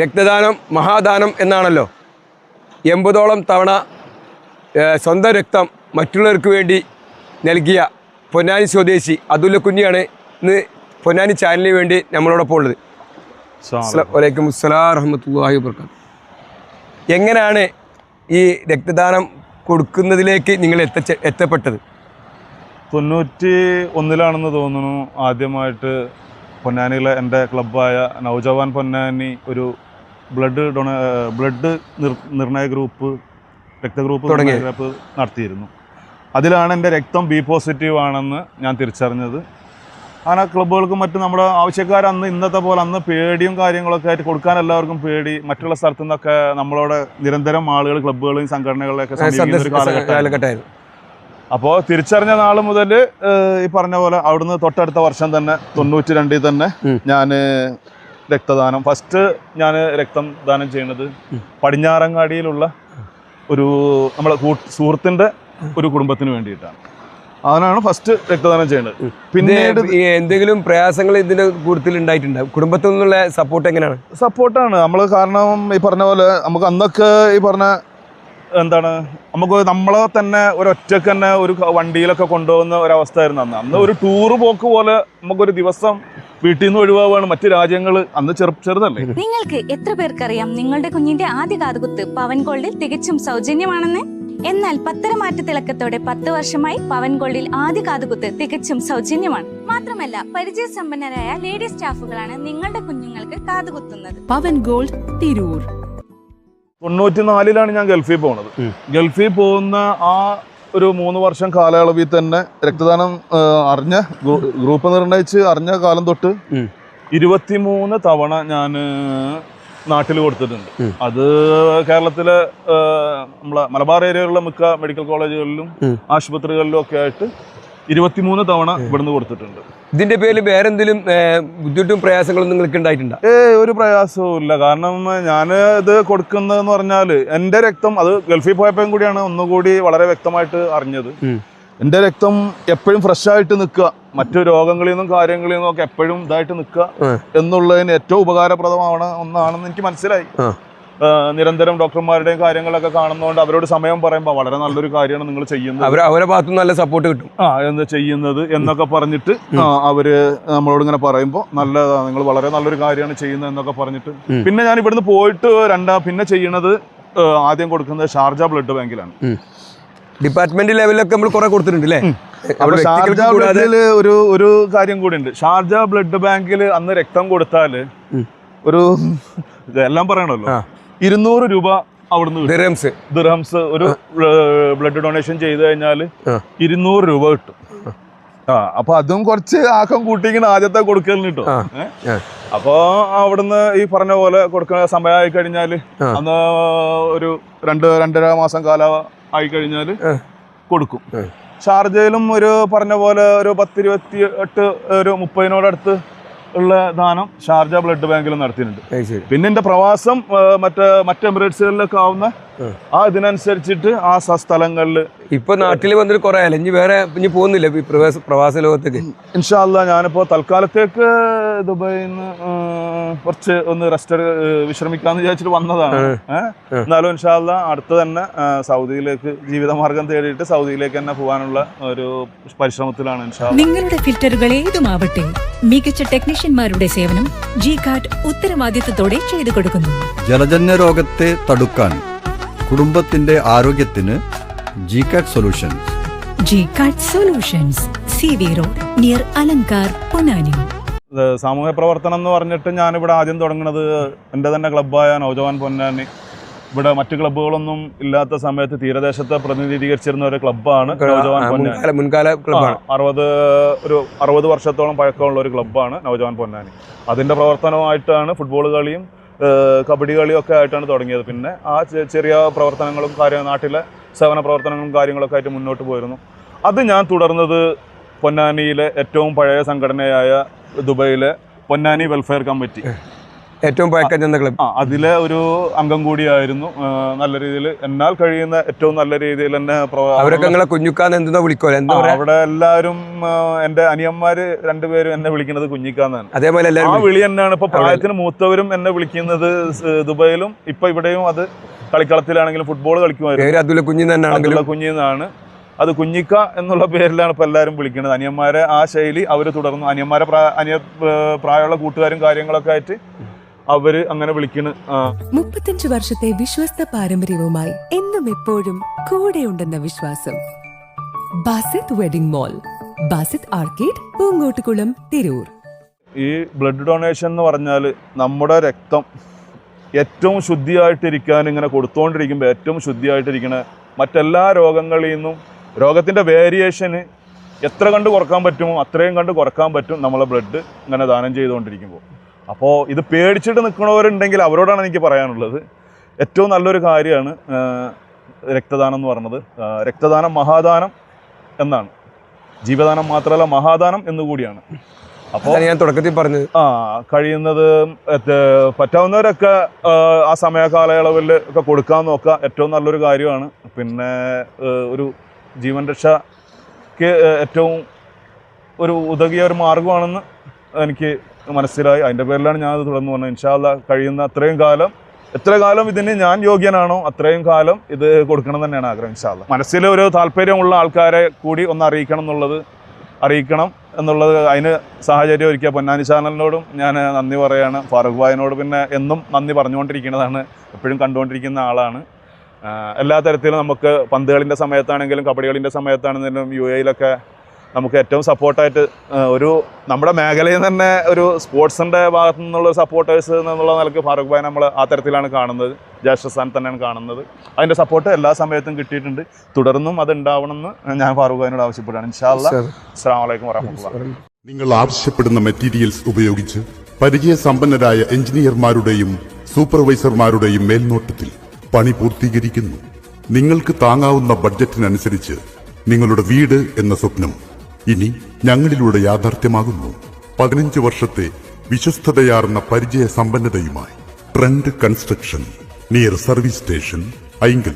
രക്തദാനം മഹാദാനം എന്നാണല്ലോ. എൺപതോളം തവണ സ്വന്തം രക്തം മറ്റുള്ളവർക്ക് വേണ്ടി നൽകിയ പൊന്നാനി സ്വദേശി അതുല്ല കുഞ്ഞിയാണ് ഇന്ന് പൊന്നാനി ചാനലിന് വേണ്ടി നമ്മളോടൊപ്പം ഉള്ളത്. വലൈക്കും അസ്സലാം റഹ്മത്തുള്ളാഹി വബർക്കാത്തു എങ്ങനെയാണ് ഈ രക്തദാനം കൊടുക്കുന്നതിലേക്ക് നിങ്ങൾ എത്തച്ച എത്തപ്പെട്ടത്? തൊണ്ണൂറ്റി ഒന്നിലാണെന്ന് തോന്നുന്നു ആദ്യമായിട്ട് പൊന്നാനിയിലെ എന്റെ ക്ലബ്ബായ നവജവാൻ പൊന്നാനി ഒരു ബ്ലഡ് ഡൊണ ബ്ലഡ് നിർ നിർണയ ഗ്രൂപ്പ് രക്തഗ്രൂപ്പ് ഗ്രൂപ്പ് നടത്തിയിരുന്നു. അതിലാണ് എന്റെ രക്തം ബി പോസിറ്റീവ് ആണെന്ന് ഞാൻ തിരിച്ചറിഞ്ഞത്. അങ്ങനെ ക്ലബ്ബുകൾക്കും മറ്റും നമ്മുടെ ആവശ്യക്കാർ അന്ന് ഇന്നത്തെ പോലെ അന്ന് പേടിയും കാര്യങ്ങളൊക്കെ ആയിട്ട് കൊടുക്കാൻ എല്ലാവർക്കും പേടി. മറ്റുള്ള സ്ഥലത്തു നിന്നൊക്കെ നമ്മളോട് നിരന്തരം ആളുകൾ ക്ലബ്ബുകളെയും സംഘടനകളെയൊക്കെ സമീപിക്കുന്ന ഒരു കാലഘട്ടമായിരുന്നു. അപ്പോൾ തിരിച്ചറിഞ്ഞ നാൾ മുതൽ ഈ പറഞ്ഞ പോലെ അവിടുന്ന് തൊട്ടടുത്ത വർഷം തന്നെ തൊണ്ണൂറ്റി രണ്ടിൽ തന്നെ ഞാൻ രക്തദാനം ഫസ്റ്റ് ഞാൻ രക്തം ദാനം ചെയ്യുന്നത് പടിഞ്ഞാറങ്ങാടിയിലുള്ള ഒരു നമ്മളെ സുഹൃത്തിന്റെ ഒരു കുടുംബത്തിന് വേണ്ടിയിട്ടാണ്. അതിനാണ് ഫസ്റ്റ് രക്തദാനം ചെയ്യുന്നത്. പിന്നീട് എന്തെങ്കിലും പ്രയാസങ്ങൾ ഇതിന്റെ കൂടുതൽ ഉണ്ടായിട്ടുണ്ടാവും? കുടുംബത്തിൽ നിന്നുള്ള സപ്പോർട്ട് എങ്ങനെയാണ്? സപ്പോർട്ടാണ് നമ്മൾ കാരണം ഈ പറഞ്ഞ പോലെ നമുക്ക് അന്നൊക്കെ ഈ പറഞ്ഞ എന്താണ് നമുക്ക് നമ്മളെ തന്നെ ഒരൊറ്റക്ക് തന്നെ ഒരു വണ്ടിയിലൊക്കെ കൊണ്ടുപോകുന്ന ഒരവസ്ഥയായിരുന്നു അന്ന്. അന്ന് ഒരു ടൂറ് പോക്ക് പോലെ നമുക്കൊരു ദിവസം വീട്ടിൽ നിന്ന് ഒഴിവാവുകയാണ് മറ്റു രാജ്യങ്ങൾ അന്ന് ചെറു ചെറുതല്ലേ? നിങ്ങൾക്ക് എത്ര പേർക്കറിയാം നിങ്ങളുടെ കുഞ്ഞിന്റെ ആദ്യ കാതുകുത്ത് പവൻ ഗോൾഡിൽ തികച്ചും സൗജന്യമാണെന്ന്? എന്നാൽ പത്തരമാറ്റ തിളക്കത്തോടെ പത്ത് വർഷമായി പവൻ ഗോൾഡിൽ ആദ്യ കാതുകുത്ത് തികച്ചും സൗജന്യമാണ്. മാത്രമല്ല പരിചയസമ്പന്നരായ ലേഡി സ്റ്റാഫുകളാണ് നിങ്ങളുടെ കുഞ്ഞുങ്ങൾക്ക് കാതുകുത്തുന്നത്. പവൻ ഗോൾഡ് തിരൂർ. തൊണ്ണൂറ്റി നാലിലാണ് ഞാൻ ഗൾഫിൽ പോകുന്നത്. ഗൾഫിൽ പോകുന്ന ആ ഒരു മൂന്ന് വർഷം കാലയളവിൽ തന്നെ രക്തദാനം അറിഞ്ഞ ഗ്രൂപ്പ് നിർണയിച്ച് അറിഞ്ഞ കാലം തൊട്ട്. ഇരുപത്തിമൂന്ന് തവണ ഞാൻ നാട്ടിൽ കൊടുത്തിട്ടുണ്ട് അത് കേരളത്തിലെ നമ്മളെ മലബാർ ഏരിയയിലുള്ള മിക്ക മെഡിക്കൽ കോളേജുകളിലും. ആശുപത്രികളിലും ഒക്കെ ആയിട്ട് ഇരുപത്തിമൂന്ന് തവണ ഇവിടുന്ന് കൊടുത്തിട്ടുണ്ട്. ഇതിന്റെ പേരിൽ വേറെ എന്തെങ്കിലും ബുദ്ധിമുട്ടും പ്രയാസങ്ങളും നിങ്ങൾക്ക് ഉണ്ടായിട്ടുണ്ടോ? ഏ ഒരു പ്രയാസവും ഇല്ല. കാരണം ഞാൻ ഇത് കൊടുക്കുന്നതെന്ന് പറഞ്ഞാൽ എന്റെ രക്തം അത് ഗൾഫിൽ പോയപ്പോഴും കൂടിയാണ് ഒന്നുകൂടി വളരെ വ്യക്തമായിട്ട് അറിഞ്ഞത്. എന്റെ രക്തം എപ്പോഴും ഫ്രഷ് ആയിട്ട് നിൽക്കുക. മറ്റു രോഗങ്ങളിൽ നിന്നും കാര്യങ്ങളിൽ നിന്നും ഒക്കെ എപ്പോഴും ഇതായിട്ട് നിൽക്കുക. എന്നുള്ളതിന് ഏറ്റവും ഉപകാരപ്രദമാണ് ഒന്നാണെന്ന് എനിക്ക് മനസ്സിലായി. നിരന്തരം ഡോക്ടർമാരുടെയും കാര്യങ്ങളൊക്കെ കാണുന്നതുകൊണ്ട് അവരോട് സമയം പറയുമ്പോൾ വളരെ നല്ലൊരു കാര്യമാണ് നിങ്ങൾ ചെയ്യുന്നത്. അവർ അവരെ ഭാഗത്തുനിന്ന് നല്ല സപ്പോർട്ട് കിട്ടും. ആ എന്താ ചെയ്യുന്നത് എന്നൊക്കെ പറഞ്ഞിട്ട് അവർ നമ്മളോട് ഇങ്ങനെ പറയുമ്പോൾ നല്ലതാണ് നിങ്ങൾ വളരെ നല്ലൊരു കാര്യമാണ് ചെയ്യുന്നത് എന്നൊക്കെ പറഞ്ഞിട്ട്. പിന്നെ ഞാൻ ഇവിടുന്ന് പോയിട്ട് രണ്ടാ പിന്നെ ചെയ്യണത് ആദ്യം കൊടുക്കുന്നത് ഷാർജ ബ്ലഡ് ബാങ്കിലാണ് ഡിപ്പാർട്ട്മെന്റ് ലെവലിലൊക്കെ നമ്മൾ കുറെ കൊടുത്തിട്ടുണ്ട് അല്ലേ അപ്പൊ അവിടെ ഷാർജ ബ്ലഡിൽ ഒരു ഒരു കാര്യം കൂടി ഉണ്ട്. ഷാർജ ബ്ലഡ് ബാങ്കിൽ അന്ന് രക്തം കൊടുത്താൽ ഒരു എല്ലാം പറയണല്ലോ. ഇരുന്നൂറ് രൂപ അവിടുന്ന് ദിർഹംസ് ഒരു ബ്ലഡ് ഡൊണേഷൻ ചെയ്ത് കഴിഞ്ഞാൽ. ഇരുന്നൂറ് രൂപ കിട്ടും. ആ അപ്പൊ അതും കുറച്ച് ആക്കം കൂട്ടിങ്ങനെ ആദ്യത്തെ കൊടുക്കലിന് കിട്ടും. അപ്പോ അവിടുന്ന് ഈ പറഞ്ഞ പോലെ കൊടുക്കുന്ന സമയമായി കഴിഞ്ഞാൽ. അന്ന് ഒരു രണ്ട് രണ്ടര മാസം കാലം ആയി കഴിഞ്ഞാൽ കൊടുക്കും. ഷാർജയിലും ഒരു പറഞ്ഞ പോലെ ഒരു പത്തിരുപത്തി എട്ട് ഒരു മുപ്പതിനോടടുത്ത് ഉള്ള ദാനം ഷാർജ ബ്ലഡ് ബാങ്കിൽ നടത്തിയിട്ടുണ്ട് പിന്നെ എന്റെ പ്രവാസം മറ്റേ മറ്റ് മറ്റ് എമിറേറ്റ്സുകളിലൊക്കെ ആവുന്ന. ആ. ഇതിനനുസരിച്ചിട്ട് ആ സ്ഥലങ്ങളിൽ ഇപ്പൊ നാട്ടിൽ വന്നിട്ട് കുറെ അല്ലെങ്കിൽ ഇനി വേറെ ഇനി പോകുന്നില്ല പ്രവാസ പ്രവാസ ലോകത്തേക്ക്? ഇൻഷാല്ല ഞാനിപ്പോ തൽക്കാലത്തേക്ക് ദുബായിൽ നിന്ന് കുറച്ച് ഒന്ന് റെസ്റ്റ് വിശ്രമിക്കാന്ന് വിചാരിച്ചിട്ട് വന്നതാണ്. എന്നാലും ഇൻഷാല്ല അടുത്ത് തന്നെ സൗദിയിലേക്ക് ജീവിതമാർഗം തേടിയിട്ട് സൗദിയിലേക്ക് തന്നെ പോകാനുള്ള ഒരു പരിശ്രമത്തിലാണ് നിങ്ങളുടെ ഫിൽറ്ററുകൾ ഏതുമാവട്ടെ മികച്ച ടെക്നീഷ്യന്മാരുടെ സേവനം ജി കാർഡ് ഉത്തരവാദിത്തത്തോടെ ചെയ്തു കൊടുക്കുന്നു. ജലജന്യ രോഗത്തെ തടുക്കാൻ കുടുംബത്തിന്റെ ആരോഗ്യത്തിന് G cat solutions G cat solutions C V road near Alankar Ponnani സാമൂഹ്യ പ്രവർത്തനം എന്ന് പറഞ്ഞിട്ട് ഞാനിവിടെ ആദ്യം തുടങ്ങുന്നത് എന്റെ തന്നെ ക്ലബ്ബായ നവജവാൻ പൊന്നാനി. ഇവിടെ മറ്റു ക്ലബ്ബുകളൊന്നും ഇല്ലാത്ത സമയത്ത് തീരദേശത്തെ പ്രതിനിധീകരിച്ചിരുന്ന ഒരു ക്ലബ്ബാണ് നവജവാൻ പൊന്നാനി. മുൻകാല ക്ലബ്ബാണ്. അറുപത് ഒരു അറുപത് വർഷത്തോളം പഴക്കമുള്ള ഒരു ക്ലബ്ബാണ് നവജവാൻ പൊന്നാനി. അതിന്റെ പ്രവർത്തനമായിട്ടാണ് ഫുട്ബോൾ കളിയും കബഡി കളിയൊക്കെ ആയിട്ടാണ് തുടങ്ങിയത്. പിന്നെ ആ ചെറിയ പ്രവർത്തനങ്ങളും കാര്യ നാട്ടിലെ സേവന പ്രവർത്തനങ്ങളും കാര്യങ്ങളൊക്കെ ആയിട്ട് മുന്നോട്ട് പോയിരുന്നു. അത് ഞാൻ തുടർന്നത് പൊന്നാനിയിലെ ഏറ്റവും പഴയ സംഘടനയായ ദുബൈയിലെ പൊന്നാനി വെൽഫെയർ കമ്മിറ്റി. ഏറ്റവും പഴക്കം ചെന്ന ക്ലബ് അതിലെ ഒരു അംഗം കൂടിയായിരുന്നു. നല്ല രീതിയിൽ എന്നാൽ കഴിയുന്ന ഏറ്റവും നല്ല രീതിയിൽ തന്നെ അവരൊക്കെ നിങ്ങളെ കുഞ്ഞുക്കാന്ന് എന്തെന്നോ വിളിക്കോ എന്താ അവിടെ എല്ലാവരും എന്റെ അനിയന്മാര് രണ്ടുപേരും എന്നെ വിളിക്കുന്നത് കുഞ്ഞിക്കാന്നാണ്. അതേപോലെ ആ എല്ലാവരും വിളി തന്നെയാണ്. ഇപ്പൊ പ്രായത്തിന് മൂത്തവരും എന്നെ വിളിക്കുന്നത് ദുബൈയിലും ഇപ്പൊ ഇവിടെയും അത് കളിക്കളത്തിലാണെങ്കിലും ഫുട്ബോൾ കളിക്കുമായിരുന്നു. പേര് അതുല്ല കുഞ്ഞു തന്നെയാണെങ്കിലും അതുള്ള കുഞ്ഞിന്നാണ്. അത് കുഞ്ഞിക്ക എന്നുള്ള പേരിലാണ് ഇപ്പൊ എല്ലാവരും വിളിക്കുന്നത്. അനിയന്മാരെ ആ ശൈലി അവർ തുടർന്നു. അനിയന്മാരെ പ്രായ അനിയ പ്രായമുള്ള കൂട്ടുകാരും കാര്യങ്ങളൊക്കെ ആയിട്ട് അവർ അങ്ങനെ വിളിക്കണ് മുപ്പത്തഞ്ചു വർഷത്തെ വിശ്വസ്ത പാരമ്പര്യവുമായി എന്നും എപ്പോഴും കൂടെയുണ്ടെന്ന വിശ്വാസം. Basith wedding mall Basith arcade Poongottukulam Tirur. ഈ ബ്ലഡ് ഡൊണേഷൻ എന്ന് പറഞ്ഞാൽ നമ്മുടെ രക്തം ഏറ്റവും ശുദ്ധിയായിട്ടിരിക്കാൻ ഇങ്ങനെ കൊടുത്തുകൊണ്ടിരിക്കുമ്പോൾ ഏറ്റവും ശുദ്ധിയായിട്ടിരിക്കണ മറ്റെല്ലാ രോഗങ്ങളിൽ നിന്നും രോഗത്തിന്റെ വേരിയേഷന് എത്ര കണ്ട് കുറയ്ക്കാൻ പറ്റുമോ അത്രയും കണ്ട് കുറയ്ക്കാൻ പറ്റും നമ്മളെ ബ്ലഡ് ഇങ്ങനെ ദാനം ചെയ്തുകൊണ്ടിരിക്കുമ്പോൾ അപ്പോൾ ഇത് പേടിച്ചിട്ട് നിൽക്കുന്നവരുണ്ടെങ്കിൽ അവരോടാണ് എനിക്ക് പറയാനുള്ളത്. ഏറ്റവും നല്ലൊരു കാര്യമാണ് രക്തദാനം എന്ന് പറയുന്നത്. രക്തദാനം മഹാദാനം എന്നാണ്. ജീവദാനം മാത്രമല്ല മഹാദാനം എന്നുകൂടിയാണ് അപ്പോൾ ഞാൻ തുടക്കത്തിൽ പറഞ്ഞു ആ കഴിയുന്നത് പറ്റാവുന്നവരൊക്കെ ആ, ആ സമയ കാലയളവിൽ ഒക്കെ കൊടുക്കാൻ നോക്കുക. ഏറ്റവും നല്ലൊരു കാര്യമാണ്. പിന്നെ ഒരു ജീവൻ രക്ഷയ്ക്ക് ഏറ്റവും ഒരു ഉതകിയ ഒരു മാർഗമാണെന്ന് എനിക്ക് മനസ്സിലായി. അതിന്റെ പേരിലാണ് ഞാനത് തുടർന്ന് പറഞ്ഞത്. ഇൻഷാല്ല കഴിയുന്ന അത്രയും കാലം എത്ര കാലം ഇതിന് ഞാൻ യോഗ്യനാണോ അത്രയും കാലം ഇത് കൊടുക്കണം തന്നെയാണ് ആഗ്രഹം ഇൻഷാല്ല മനസ്സിൽ ഒരു താല്പര്യമുള്ള ആൾക്കാരെ കൂടി ഒന്ന് അറിയിക്കണം എന്നുള്ളത് അറിയിക്കണം എന്നുള്ളത് അതിന് സാഹചര്യം ഒരുക്കിയ പൊന്നാനി ചാനലിനോടും ഞാൻ നന്ദി പറയുകയാണ് ഫാറൂഖ് ഭായിനോട് പിന്നെ എന്നും നന്ദി പറഞ്ഞുകൊണ്ടിരിക്കുന്നതാണ്. എപ്പോഴും കണ്ടുകൊണ്ടിരിക്കുന്ന ആളാണ്. എല്ലാ തരത്തിലും നമുക്ക് പന്തുകളിന്റെ സമയത്താണെങ്കിലും കബഡികളിന്റെ സമയത്താണെങ്കിലും യു എയിലൊക്കെ നമുക്ക് ഏറ്റവും സപ്പോർട്ടായിട്ട് ഒരു നമ്മുടെ മേഖലയിൽ തന്നെ ഒരു സ്പോർട്സിന്റെ ഭാഗത്തു നിന്നുള്ള സപ്പോർട്ടേഴ്സ് എന്നുള്ള നിലയ്ക്ക് ഫാറൂഖ് ഭായ് നമ്മൾ ആ തരത്തിലാണ് കാണുന്നത്. ജ്യേഷ്ഠസ്ഥാനത്ത് തന്നെയാണ് കാണുന്നത്. അതിന്റെ സപ്പോർട്ട് എല്ലാ സമയത്തും കിട്ടിയിട്ടുണ്ട്. തുടർന്നും അത് ഉണ്ടാവണമെന്ന് ഞാൻ ഫാറൂഖ് ഭായിനോട് ആവശ്യപ്പെടുകയാണ്. ഇൻഷാല്ല അസ്സാം വലൈക്കും വരഹമുല്ല നിങ്ങൾ ആവശ്യപ്പെടുന്ന മെറ്റീരിയൽസ് ഉപയോഗിച്ച് പരിചയസമ്പന്നരായ എഞ്ചിനീയർമാരുടെയും സൂപ്പർവൈസർമാരുടെയും മേൽനോട്ടത്തിൽ പണി പൂർത്തീകരിക്കുന്നു. നിങ്ങൾക്ക് താങ്ങാവുന്ന ബഡ്ജറ്റിനനുസരിച്ച് നിങ്ങളുടെ വീട് എന്ന സ്വപ്നം ഇനി ഞങ്ങളിലൂടെ യാഥാർത്ഥ്യമാകുന്നു. പതിനഞ്ച് വർഷത്തെ വിശ്വസ്തതയാർന്ന പരിചയ സമ്പന്നതയുമായി. Trend construction near service station Ainkal